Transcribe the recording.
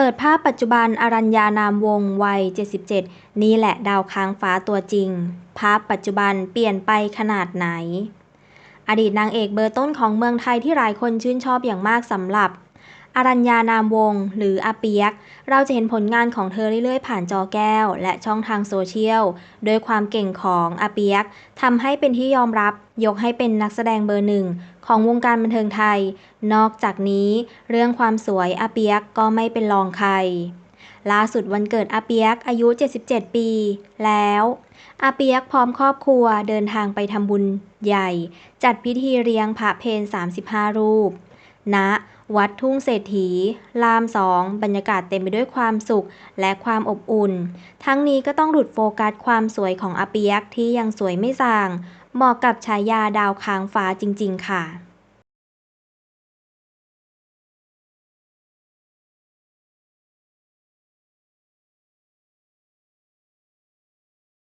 เปิดภาพปัจจุบันอรัญญานามวงศ์วัย 77 นี่แหละดาวค้างฟ้าตัวจริง ภาพปัจจุบันเปลี่ยนไปขนาดไหน อดีตนางเอกเบอร์ต้นของเมืองไทยที่หลายคนชื่นชอบอย่างมากสำหรับ อรัญญานามวงศ์ หรืออาเปียก เราจะเห็นผลงานของเธอเรื่อยๆ ผ่านจอแก้ว และช่องทางโซเชียล โดยความเก่งของอาเปียกทำให้เป็นที่ยอมรับ ยกให้เป็นนักแสดงเบอร์หนึ่งของวงการบันเทิงไทย นอกจากนี้ เรื่องความสวยอาเปียกก็ไม่เป็นรองใคร ล่าสุดวันเกิดอาเปียกอายุ 77 ปี แล้วอาเปียกพร้อมครอบครัวเดินทางไปทำบุญใหญ่ จัดพิธีเลี้ยงพระเพน35 รูปณ วัดทุ่งเศรษฐี รามสองบรรยากาศเต็มไปด้วยความสุขและความอบอุ่น ทั้งนี้ก็ต้องหลุดโฟกัสความสวยของอาเปียกที่ยังสวยไม่ส่าง เหมาะกับฉายาดาวค้างฟ้าจริง ๆ ค่ะ